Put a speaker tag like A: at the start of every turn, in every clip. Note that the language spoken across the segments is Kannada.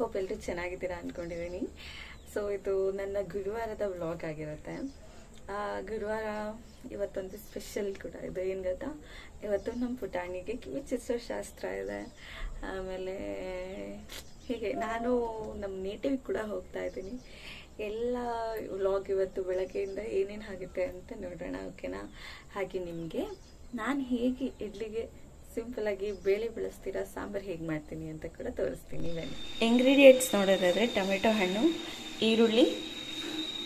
A: ಹೋಪ್ ಎಲ್ಲರೂ ಚೆನ್ನಾಗಿದ್ದೀರಾ ಅಂದ್ಕೊಂಡಿದ್ದೀನಿ ಸೊ ಇದು ನನ್ನ ಗುರುವಾರದ ವ್ಲಾಗ್ ಆಗಿರುತ್ತೆ. ಗುರುವಾರ ಇವತ್ತೊಂದು ಸ್ಪೆಷಲ್ ಕೂಡ ಇದೆ. ಏನು ಗೊತ್ತಾ? ಇವತ್ತು ನಮ್ಮ ಪುಟಾಣಿಗೆ ಕಿವಿ ಚಿತ್ರ ಶಾಸ್ತ್ರ ಇದೆ. ಆಮೇಲೆ ಹೀಗೆ ನಾನು ನಮ್ಮ ನೇಟಿವ್ ಕೂಡ ಹೋಗ್ತಾ ಇದ್ದೀನಿ. ಎಲ್ಲ ವ್ಲಾಗ್ ಇವತ್ತು ಬೆಳಗ್ಗೆಯಿಂದ ಏನೇನು ಆಗುತ್ತೆ ಅಂತ ನೋಡೋಣ ಓಕೆನಾ ಹಾಗೆ ನಿಮಗೆ. ನಾನು ಹೇಗೆ ಇಡ್ಲಿಗೆ ಸಿಂಪಲ್ ಆಗಿ ಬೇಳೆ ಬೆಳೆಸ್ತೀರಾ, ಸಾಂಬಾರು ಹೇಗೆ ಮಾಡ್ತೀನಿ ಅಂತ ಕೂಡ ತೋರಿಸ್ತೀನಿ, ಬನ್ನಿ. ಇಂಗ್ರೀಡಿಯೆಂಟ್ಸ್ ನೋಡೋದಾದರೆ ಟೊಮೆಟೊ ಹಣ್ಣು, ಈರುಳ್ಳಿ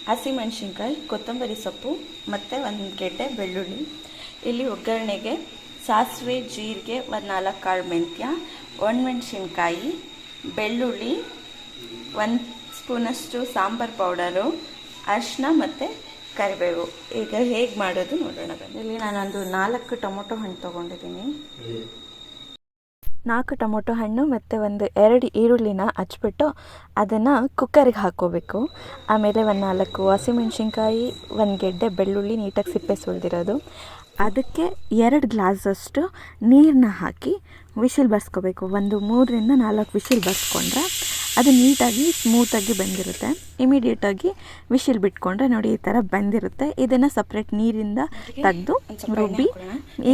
A: ಹಸಿಮೆಣಸಿನ್ಕಾಯಿ ಕೊತ್ತಂಬರಿ ಸೊಪ್ಪು, ಮತ್ತು ಒಂದು ಗೆಡ್ಡೆ ಬೆಳ್ಳುಳ್ಳಿ. ಇಲ್ಲಿ ಒಗ್ಗರಣೆಗೆ ಸಾಸಿವೆ, ಜೀರಿಗೆ, ಒಂದು ನಾಲ್ಕು ಕಾಳು ಮೆಂತ್ಯ ಒಣಮೆಣಸಿನ್ಕಾಯಿ ಬೆಳ್ಳುಳ್ಳಿ, ಒಂದು ಸ್ಪೂನಷ್ಟು ಸಾಂಬಾರು ಪೌಡರು ಅರಿಶಿನ ಮತ್ತು ಕರಿಬೇವು ಈಗ ಹೇಗೆ ಮಾಡೋದು ನೋಡೋಣ ಬನ್ನಿ. ಇಲ್ಲಿ ನಾನೊಂದು ನಾಲ್ಕು ಟೊಮೊಟೊ ಹಣ್ಣು ತೊಗೊಂಡಿದ್ದೀನಿ. ನಾಲ್ಕು ಟೊಮೊಟೊ ಹಣ್ಣು ಮತ್ತು ಒಂದು ಎರಡು ಈರುಳ್ಳಿನ ಹಚ್ಬಿಟ್ಟು ಅದನ್ನು ಕುಕ್ಕರಿಗೆ ಹಾಕ್ಕೋಬೇಕು. ಆಮೇಲೆ ಒಂದು ನಾಲ್ಕು ಹಸಿಮೆಣ್ಸಿನ್ಕಾಯಿ ಒಂದು ಗೆಡ್ಡೆ ಬೆಳ್ಳುಳ್ಳಿ ನೀಟಾಗಿ ಸಿಪ್ಪೆ ಸುಳ್ದಿರೋದು ಅದಕ್ಕೆ ಎರಡು ಗ್ಲಾಸಷ್ಟು ನೀರನ್ನ ಹಾಕಿ ವಿಶಿಲ್ ಬರ್ಸ್ಕೋಬೇಕು. ಒಂದು ಮೂರರಿಂದ ನಾಲ್ಕು ವಿಶಿಲ್ ಬರ್ಸ್ಕೊಂಡ್ರೆ ಅದು ನೀಟಾಗಿ ಸ್ಮೂತಾಗಿ ಬಂದಿರುತ್ತೆ. ಇಮಿಡಿಯೇಟಾಗಿ ವಿಶಿಲ್ ಬಿಟ್ಕೊಂಡ್ರೆ ನೋಡಿ ಈ ಥರ ಬಂದಿರುತ್ತೆ. ಇದನ್ನು ಸಪ್ರೇಟ್ ನೀರಿಂದ ತೆಗೆದು ರುಬ್ಬಿ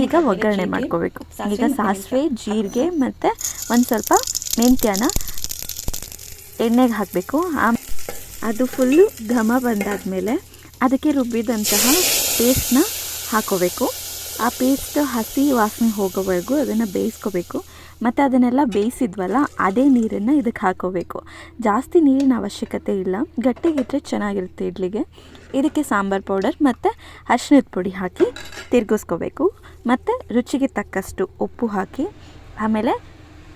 A: ಈಗ ಒಗ್ಗರಣೆ ಮಾಡ್ಕೋಬೇಕು. ಈಗ ಸಾಸಿವೆ ಜೀರಿಗೆ ಮತ್ತು ಒಂದು ಸ್ವಲ್ಪ ಮೆಂತ್ಯನ ಎಣ್ಣೆಗೆ ಹಾಕಬೇಕು. ಅದು ಫುಲ್ಲು ಘಮ ಬಂದಾದಮೇಲೆ ಅದಕ್ಕೆ ರುಬ್ಬಿದಂತಹ ಪೇಸ್ಟ್ನ ಹಾಕೋಬೇಕು. ಆ ಪೇಸ್ಟ್ ಹಸಿ ವಾಸನೆ ಹೋಗೋವರೆಗೂ ಅದನ್ನು ಬೇಯಿಸ್ಕೋಬೇಕು. ಮತ್ತು ಅದನ್ನೆಲ್ಲ ಬೇಯಿಸಿದ್ವಲ್ಲ, ಅದೇ ನೀರನ್ನು ಇದಕ್ಕೆ ಹಾಕೋಬೇಕು. ಜಾಸ್ತಿ ನೀರಿನ ಅವಶ್ಯಕತೆ ಇಲ್ಲ. ಗಟ್ಟಿಗಿದ್ರೆ ಚೆನ್ನಾಗಿರುತ್ತೆ ಇಡ್ಲಿಗೆ. ಇದಕ್ಕೆ ಸಾಂಬಾರು ಪೌಡರ್ ಮತ್ತು ಅರ್ಶಿನದ ಪುಡಿ ಹಾಕಿ ತಿರ್ಗಿಸ್ಕೋಬೇಕು. ಮತ್ತು ರುಚಿಗೆ ತಕ್ಕಷ್ಟು ಉಪ್ಪು ಹಾಕಿ, ಆಮೇಲೆ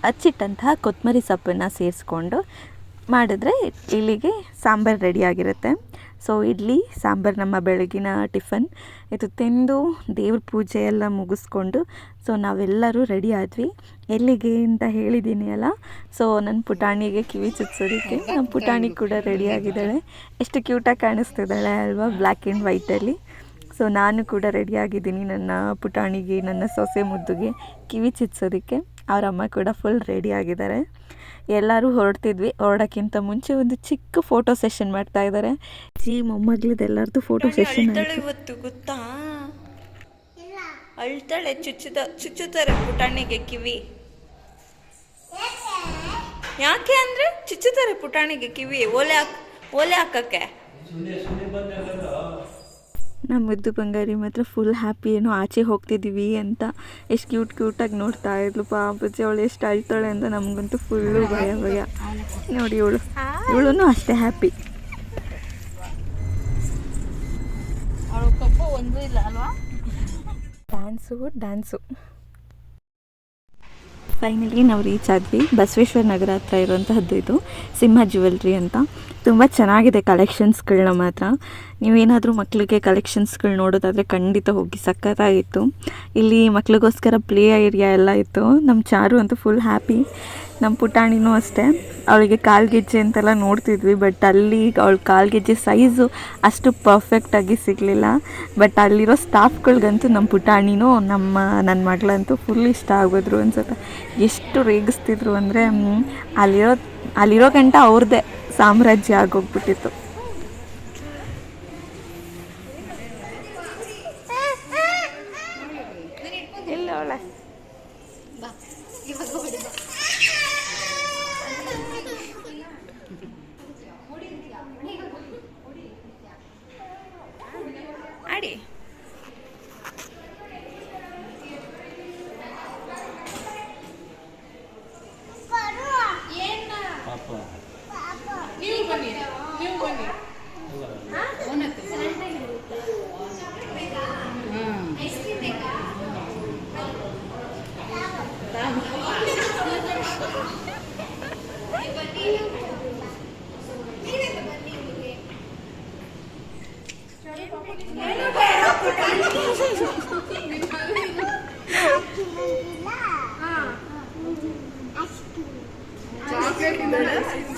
A: ಹಚ್ಚಿಟ್ಟಂತಹ ಕೊತ್ತಂಬರಿ ಸೊಪ್ಪನ್ನು ಸೇರಿಸ್ಕೊಂಡು ಮಾಡಿದ್ರೆ ಇಲ್ಲಿಗೆ ಸಾಂಬಾರು ರೆಡಿಯಾಗಿರುತ್ತೆ ಸೊ, ಇಡ್ಲಿ, ಸಾಂಬಾರು ನಮ್ಮ ಬೆಳಗಿನ ಟಿಫನ್. ಇದು ತಿಂದು ದೇವ್ರ ಪೂಜೆ ಎಲ್ಲ ಮುಗಿಸ್ಕೊಂಡು, ಸೊ, ನಾವೆಲ್ಲರೂ ರೆಡಿ ಆದ್ವಿ. ಎಲ್ಲಿಗೆ ಅಂತ ಹೇಳಿದ್ದೀನಿ ಅಲ್ಲ? ಸೊ ನನ್ನ ಪುಟಾಣಿಗೆ ಕಿವಿ ಚುಚ್ಚೋದಕ್ಕೆ ನಮ್ಮ ಪುಟಾಣಿ ಕೂಡ ರೆಡಿ ಆಗಿದ್ದಾಳೆ. ಎಷ್ಟು ಕ್ಯೂಟಾಗಿ ಕಾಣಿಸ್ತಿದ್ದಾಳೆ ಅಲ್ವಾ ಬ್ಲ್ಯಾಕ್ ಆ್ಯಂಡ್ ವೈಟಲ್ಲಿ ಸೊ, ನಾನು ಕೂಡ ರೆಡಿಯಾಗಿದ್ದೀನಿ ನನ್ನ ಪುಟಾಣಿಗೆ, ನನ್ನ ಸೊಸೆ ಮುದ್ದುಗೆ ಕಿವಿ ಚಿತ್ಸೋದಕ್ಕೆ ಅವ್ರ ಅಮ್ಮ ಕೂಡ ಫುಲ್ ರೆಡಿ ಆಗಿದ್ದಾರೆ. ಎಲ್ಲರೂ ಹೊರಡ್ತಿದ್ವಿ. ಹೊರಡೋಕ್ಕಿಂತ ಮುಂಚೆ ಒಂದು ಚಿಕ್ಕ ಫೋಟೋ ಸೆಷನ್ ಮಾಡ್ತಾ ಇದ್ದಾರೆ. ಜೀ ಮೊಮ್ಮಗ್ಳದ್ದು ಎಲ್ಲರದ್ದು ಫೋಟೋ ಸೆಷನ್ ಇವತ್ತು ಗೊತ್ತಾ? ಅಳ್ತಾಳೆ ಚುಚ್ಚುದ ಚುಚ್ಚುತ್ತಾರೆ ಪುಟಾಣಿಗೆ ಕಿವಿ. ಯಾಕೆ ಅಂದ್ರೆ ಚುಚ್ಚುತ್ತಾರೆ ಪುಟಾಣಿಗೆ ಕಿವಿ. ಓಲೆ ಹಾಕ್ ಓಲೆ ಹಾಕಕ್ಕೆ. ನಮ್ಮ ಮುದ್ದು ಬಂಗಾರಿ ಮಾತ್ರ ಫುಲ್ ಹ್ಯಾಪಿ ಏನೋ ಆಚೆ ಹೋಗ್ತಿದ್ದೀವಿ ಅಂತ. ಎಷ್ಟು ಕ್ಯೂಟ್ ಕ್ಯೂಟಾಗಿ ನೋಡ್ತಾ ಇದ್ಲು ಪಾಪಚ್ಚಿ ಅವಳು ಎಷ್ಟು ಅಳ್ತಾಳೆ ಅಂತ ನಮಗಂತೂ ಫುಲ್ಲು ಭಯ ಭಯ. ನೋಡಿ ಇವಳು. ಇವಳು ಅಷ್ಟೇ ಹ್ಯಾಪಿ ಡ್ಯಾನ್ಸು ಡ್ಯಾನ್ಸು ಫೈನಲಿ ನಾವು ರೀಚ್ ಆದ್ವಿ. ಬಸವೇಶ್ವರ ನಗರ ಹತ್ರ ಇರುವಂತಹದ್ದು ಇದು. ಸಿಂಹ ಜ್ಯುವೆಲ್ರಿ ಅಂತ. ತುಂಬ ಚೆನ್ನಾಗಿದೆ ಕಲೆಕ್ಷನ್ಸ್ಗಳನ್ನ ಮಾತ್ರ. ನೀವೇನಾದರೂ ಮಕ್ಕಳಿಗೆ ಕಲೆಕ್ಷನ್ಸ್ಗಳು ನೋಡೋದಾದರೆ ಖಂಡಿತ ಹೋಗಿ. ಸಖತ್ತಾಗಿತ್ತು. ಇಲ್ಲಿ ಮಕ್ಳಿಗೋಸ್ಕರ ಪ್ಲೇ ಏರಿಯಾ ಎಲ್ಲ ಇತ್ತು. ನಮ್ಮ ಚಾರು ಅಂತೂ ಫುಲ್ ಹ್ಯಾಪಿ ನಮ್ಮ ಪುಟಾಣಿನೂ ಅಷ್ಟೇ. ಅವಳಿಗೆ ಕಾಲ್ಗೆಜ್ಜೆ ಅಂತೆಲ್ಲ ನೋಡ್ತಿದ್ವಿ ಬಟ್ ಅಲ್ಲಿ ಅವಳ ಕಾಲ್ಗೆಜ್ಜೆ ಸೈಜು ಅಷ್ಟು ಪರ್ಫೆಕ್ಟಾಗಿ ಸಿಗಲಿಲ್ಲ. ಬಟ್ ಅಲ್ಲಿರೋ ಸ್ಟಾಫ್ಗಳಿಗಂತೂ ನಮ್ಮ ಪುಟಾಣಿನೂ ನಮ್ಮ ನನ್ನ ಮಗಳಂತೂ ಫುಲ್ ಇಷ್ಟ ಆಗೋದ್ರು ಅನ್ಸುತ್ತೆ. ಎಷ್ಟು ರೇಗಿಸ್ತಿದ್ರು ಅಂದರೆ ಅಲ್ಲಿರೋ ಅಲ್ಲಿರೋ ಗಂಟ ಅವ್ರದ್ದೇ ಸಾಮ್ರಾಜ್ಯ ಆಗೋಗ್ಬಿಟ್ಟಿತ್ತು. ಇಲ್ಲ ಅವಳೆ.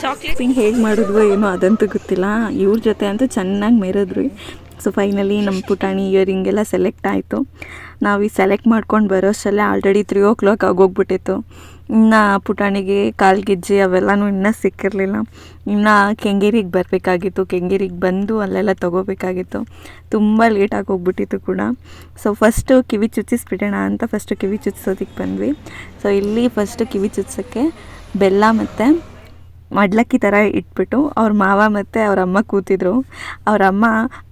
A: ಚಾಕ್ಲೇಟ್ ಪಿಂಗ್ ಹೇಗೆ ಮಾಡಿದ್ವೋ ಏನೋ ಅದಂತೂ ಗೊತ್ತಿಲ್ಲ. ಇವ್ರ ಜೊತೆ ಅಂತೂ ಚೆನ್ನಾಗಿ ಮೇರಿದ್ರು ಸೊ ಫೈನಲಿ ನಮ್ಮ ಪುಟಾಣಿ ಇಯರಿಂಗ್ ಎಲ್ಲ ಸೆಲೆಕ್ಟ್ ಆಯಿತು. ನಾವು ಈ ಸೆಲೆಕ್ಟ್ ಮಾಡ್ಕೊಂಡು ಬರೋಷ್ಟರಲ್ಲೇ ಆಲ್ರೆಡಿ ತ್ರೀ ಓ ಕ್ಲಾಕ್ ಆಗೋಗ್ಬಿಟ್ಟಿತ್ತು. ಇನ್ನು ಪುಟಾಣಿಗೆ ಕಾಲ್ಗೆಜ್ಜೆ ಅವೆಲ್ಲನೂ ಇನ್ನೂ ಸಿಕ್ಕಿರಲಿಲ್ಲ. ಇನ್ನು ಕೆಂಗೇರಿಗೆ ಬರಬೇಕಾಗಿತ್ತು. ಕೆಂಗೇರಿಗೆ ಬಂದು ಅಲ್ಲೆಲ್ಲ ತೊಗೋಬೇಕಾಗಿತ್ತು. ತುಂಬ ಲೇಟಾಗಿ ಹೋಗ್ಬಿಟ್ಟಿತ್ತು ಕೂಡ. ಸೊ ಫಸ್ಟು ಕಿವಿ ಚುಚ್ಚಿಸ್ಬಿಡೋಣ ಅಂತ ಫಸ್ಟು ಕಿವಿ ಚುಚ್ಚಿಸೋದಕ್ಕೆ ಬಂದ್ವಿ. ಸೊ ಇಲ್ಲಿ ಫಸ್ಟು ಕಿವಿ ಚುಚ್ಸೋಕ್ಕೆ ಬೆಲ್ಲ ಮತ್ತು ಮಡ್ಲಕ್ಕಿ ಥರ ಇಟ್ಬಿಟ್ಟು ಅವ್ರ ಮಾವ ಮತ್ತು ಅವ್ರ ಅಮ್ಮ ಕೂತಿದ್ರು. ಅವ್ರ ಅಮ್ಮ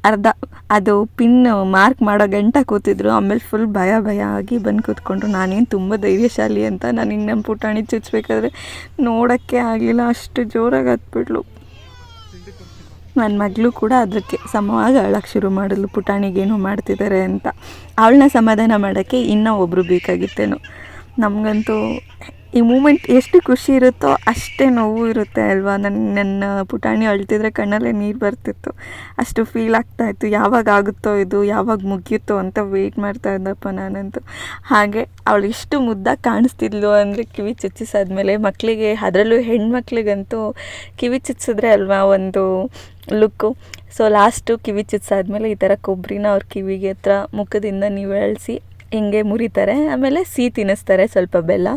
A: ಅರ್ಧ ಅದು ಪಿನ್ ಮಾರ್ಕ್ ಮಾಡೋ ಗಂಟ ಕೂತಿದ್ರು. ಆಮೇಲೆ ಫುಲ್ ಭಯ ಭಯ ಆಗಿ ಬಂದು ಕೂತ್ಕೊಂಡ್ರು. ನಾನೇನು ತುಂಬ ಧೈರ್ಯಶಾಲಿ ಅಂತ ನಾನು ಹಿಂಗೆ ನಮ್ಮ ಪುಟಾಣಿ ಚುಚ್ಚಬೇಕಾದ್ರೆ ನೋಡೋಕ್ಕೆ ಆಗಲಿಲ್ಲ. ಅಷ್ಟು ಜೋರಾಗಿ ಹತ್ಬಿಟ್ಲು. ನನ್ನ ಮಗಳು ಕೂಡ ಅದಕ್ಕೆ ಸಮವಾಗಿ ಅಳಕ್ಕೆ ಶುರು ಮಾಡಿದ್ಲು. ಪುಟಾಣಿಗೇನು ಮಾಡ್ತಿದ್ದಾರೆ ಅಂತ. ಅವಳನ್ನ ಸಮಾಧಾನ ಮಾಡೋಕ್ಕೆ ಇನ್ನೂ ಒಬ್ಬರು ಬೇಕಾಗಿತ್ತೇನೋ. ನಮಗಂತೂ ಈ ಮೂಮೆಂಟ್ ಎಷ್ಟು ಖುಷಿ ಇರುತ್ತೋ ಅಷ್ಟೇ ನೋವು ಇರುತ್ತೆ ಅಲ್ವಾ? ನನ್ನ ನನ್ನ ಪುಟಾಣಿ ಅಳ್ತಿದ್ರೆ ಕಣ್ಣಲ್ಲೇ ನೀರು ಬರ್ತಿತ್ತು. ಅಷ್ಟು ಫೀಲ್ ಆಗ್ತಾಯಿತ್ತು ಯಾವಾಗ ಆಗುತ್ತೋ ಇದು, ಯಾವಾಗ ಮುಗಿಯುತ್ತೋ ಅಂತ ವೆಯ್ಟ್ ಮಾಡ್ತಾ ಇದ್ದಪ್ಪ ನಾನಂತೂ. ಹಾಗೆ ಅವಳು ಎಷ್ಟು ಮುದ್ದಾಗಿ ಕಾಣಿಸ್ತಿದ್ಲು ಅಂದರೆ ಕಿವಿ ಚುಚ್ಚಿಸಾದ್ಮೇಲೆ ಮಕ್ಕಳಿಗೆ ಅದರಲ್ಲೂ ಹೆಣ್ಮಕ್ಳಿಗಂತೂ ಕಿವಿ ಚುಚ್ಚಿಸಿದ್ರೆ ಅಲ್ವಾ ಒಂದು ಲುಕ್ಕು ಸೊ ಲಾಸ್ಟು ಕಿವಿ ಚುಚ್ಚಾದ್ಮೇಲೆ ಈ ಥರ ಕೊಬ್ಬರಿನ ಅವ್ರ ಕಿವಿಗೆ ಹತ್ರ ಮುಖದಿಂದ ನೀವು ಎಳ್ಸಿ ಹಿಂಗೆ ಮುರಿತಾರೆ ಆಮೇಲೆ ಸಿಹಿ ತಿನ್ನಿಸ್ತಾರೆ ಸ್ವಲ್ಪ ಬೆಲ್ಲ.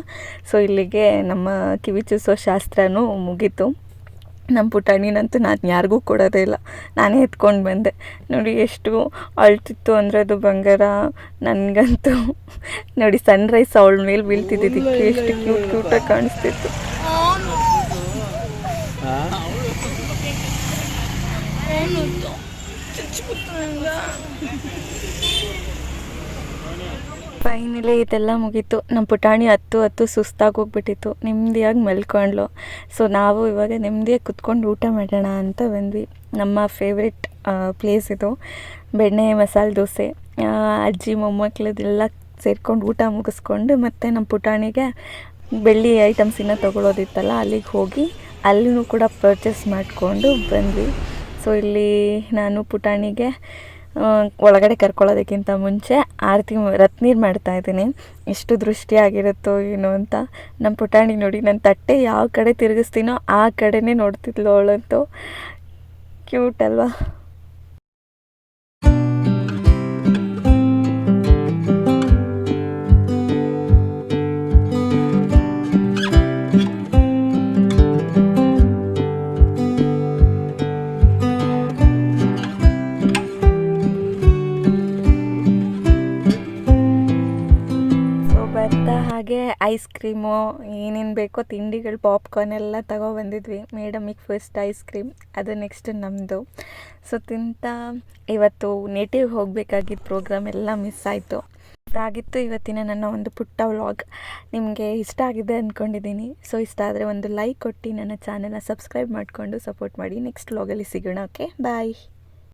A: ಸೊ ಇಲ್ಲಿಗೆ ನಮ್ಮ ಕಿವಿ ಚೂಸೋ ಶಾಸ್ತ್ರನೂ ಮುಗೀತು. ನಮ್ಮ ಪುಟಾಣಿನಂತೂ ನಾನು ಯಾರಿಗೂ ಕೊಡೋದೇ ಇಲ್ಲ. ನಾನೇ ಎತ್ಕೊಂಡು ಬಂದೆ. ನೋಡಿ ಎಷ್ಟು ಅಳ್ತಿತ್ತು ಅಂದರೆ ಅದು ಬಂಗಾರ. ನನಗಂತೂ ನೋಡಿ ಸನ್ರೈಸ್ ಅವಳ ಮೇಲೆ ಬೀಳ್ತಿದ್ದಿದ್ದಕ್ಕೆ ಎಷ್ಟು ಕ್ಯೂಟ್ ಕ್ಯೂಟಾಗಿ ಕಾಣಿಸ್ತಿತ್ತು. ಫೈನಲಿ ಇದೆಲ್ಲ ಮುಗೀತು. ನಮ್ಮ ಪುಟಾಣಿ ಹತ್ತು ಹತ್ತು ಸುಸ್ತಾಗಿ ಹೋಗ್ಬಿಟ್ಟಿತ್ತು ನೆಮ್ಮದಿಯಾಗಿ ಮಲ್ಕೊಂಡ್ಲು ಸೊ ನಾವು ಇವಾಗ ನೆಮ್ಮದಿಯಾಗಿ ಕುತ್ಕೊಂಡು ಊಟ ಮಾಡೋಣ ಅಂತ ಬಂದ್ವಿ. ನಮ್ಮ ಫೇವ್ರೆಟ್ ಪ್ಲೇಸ್ ಇದು ಬೆಣ್ಣೆ ಮಸಾಲೆ ದೋಸೆ. ಅಜ್ಜಿ ಮೊಮ್ಮಕ್ಕಳದೆಲ್ಲ ಸೇರ್ಕೊಂಡು ಊಟ ಮುಗಿಸ್ಕೊಂಡು ಮತ್ತು ನಮ್ಮ ಪುಟಾಣಿಗೆ ಬೆಳ್ಳಿ ಐಟಮ್ಸಿನ ತೊಗೊಳೋದಿತ್ತಲ್ಲ, ಅಲ್ಲಿಗೆ ಹೋಗಿ ಅಲ್ಲಿನೂ ಕೂಡ ಪರ್ಚೇಸ್ ಮಾಡಿಕೊಂಡು ಬಂದ್ವಿ. ಸೊ ಇಲ್ಲಿ ನಾನು ಪುಟಾಣಿಗೆ ಒಳಗಡೆ ಕರ್ಕೊಳ್ಳೋದಕ್ಕಿಂತ ಮುಂಚೆ ಆರತಿ ರತ್ನೀರು ಮಾಡ್ತಾ ಇದ್ದೀನಿ. ಎಷ್ಟು ದೃಷ್ಟಿಯಾಗಿರುತ್ತೋ ಏನೋ ಅಂತ. ನಮ್ಮ ಪುಟಾಣಿ ನೋಡಿ ನನ್ನ ತಟ್ಟೆ ಯಾವ ಕಡೆ ತಿರುಗಿಸ್ತೀನೋ ಆ ಕಡೆನೇ ನೋಡ್ತಿದ್ಲು ಅವಳಂತೂ. ಕ್ಯೂಟ್ ಅಲ್ವಾ? ಐಸ್ ಕ್ರೀಮು, ಏನೇನು ಬೇಕೋ ತಿಂಡಿಗಳು, ಪಾಪ್ಕಾರ್ನ್ ಎಲ್ಲ ತಗೊಬಂದಿದ್ವಿ. ಮೇಡಮಿಗೆ ಫಸ್ಟ್ ಐಸ್ ಕ್ರೀಮ್, ಅದು ನೆಕ್ಸ್ಟ್ ನಮ್ಮದು ಸೊ ತಿಂತ, ಇವತ್ತು ನೇಟಿವ್ ಹೋಗಬೇಕಾಗಿದ್ದ ಪ್ರೋಗ್ರಾಮ್ ಎಲ್ಲ ಮಿಸ್ ಆಯಿತು. ಇದಾಗಿತ್ತು ಇವತ್ತಿನ ನನ್ನ ಒಂದು ಪುಟ್ಟ ವ್ಲಾಗ್ ನಿಮಗೆ ಇಷ್ಟ ಆಗಿದೆ ಅಂದ್ಕೊಂಡಿದ್ದೀನಿ ಸೊ ಇಷ್ಟ ಆದರೆ ಒಂದು ಲೈಕ್ ಕೊಟ್ಟು ನನ್ನ ಚಾನೆಲ್ನ ಸಬ್ಸ್ಕ್ರೈಬ್ ಮಾಡಿಕೊಂಡು ಸಪೋರ್ಟ್ ಮಾಡಿ. ನೆಕ್ಸ್ಟ್ ವ್ಲಾಗಲ್ಲಿ ಸಿಗೋಣ ಓಕೆ ಬಾಯ್